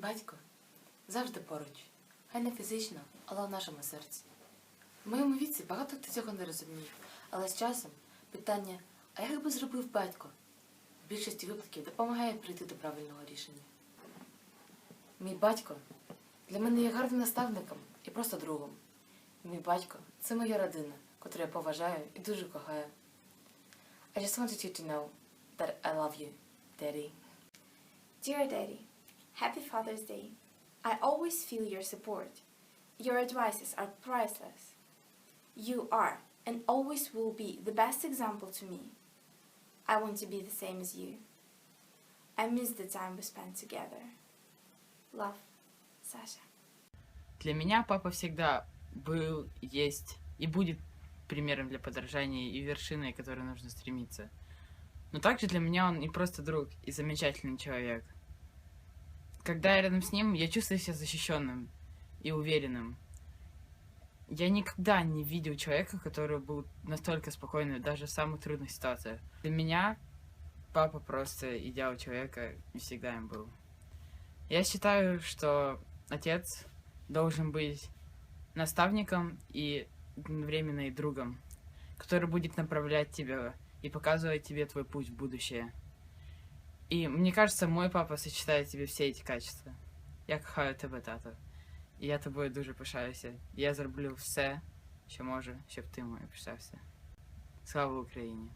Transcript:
Батько завжди поруч, хай не фізично, але в нашому серці. В моєму віці багато хто цього не розуміє, але з часом питання, а як би зробив батько, в більшості випадків допомагає прийти до правильного рішення. Мій батько для мене є гарним наставником і просто другом. Мій батько це моя родина, котру я поважаю і дуже кохаю. I just wanted you to know that I love you, Daddy. Dear Daddy, happy Father's Day. I always feel your support. Your advices are priceless. You are and always will be the best example to me. I want to be the same as you. I miss the time we spent together. Love, Sasha. Для меня папа всегда был, есть и будет примером для подражания и вершиной, к которой нужно стремиться. Но также для меня он не просто друг и замечательный человек. Когда я рядом с ним, я чувствую себя защищенным и уверенным. Я никогда не видел человека, который был настолько спокойным даже в самых трудных ситуациях. Для меня папа просто идеал человека и всегда им был. Я считаю, что отец должен быть наставником и одновременно и другом, который будет направлять тебя и показывать тебе твой путь в будущее. І мені кажется, мой папа сочетає тебе всі ці качества. Я кохаю тебе, тато. І я тобою дуже пишаюся. Я зроблю все, що можу, щоб ти мною пишався. Слава Україні!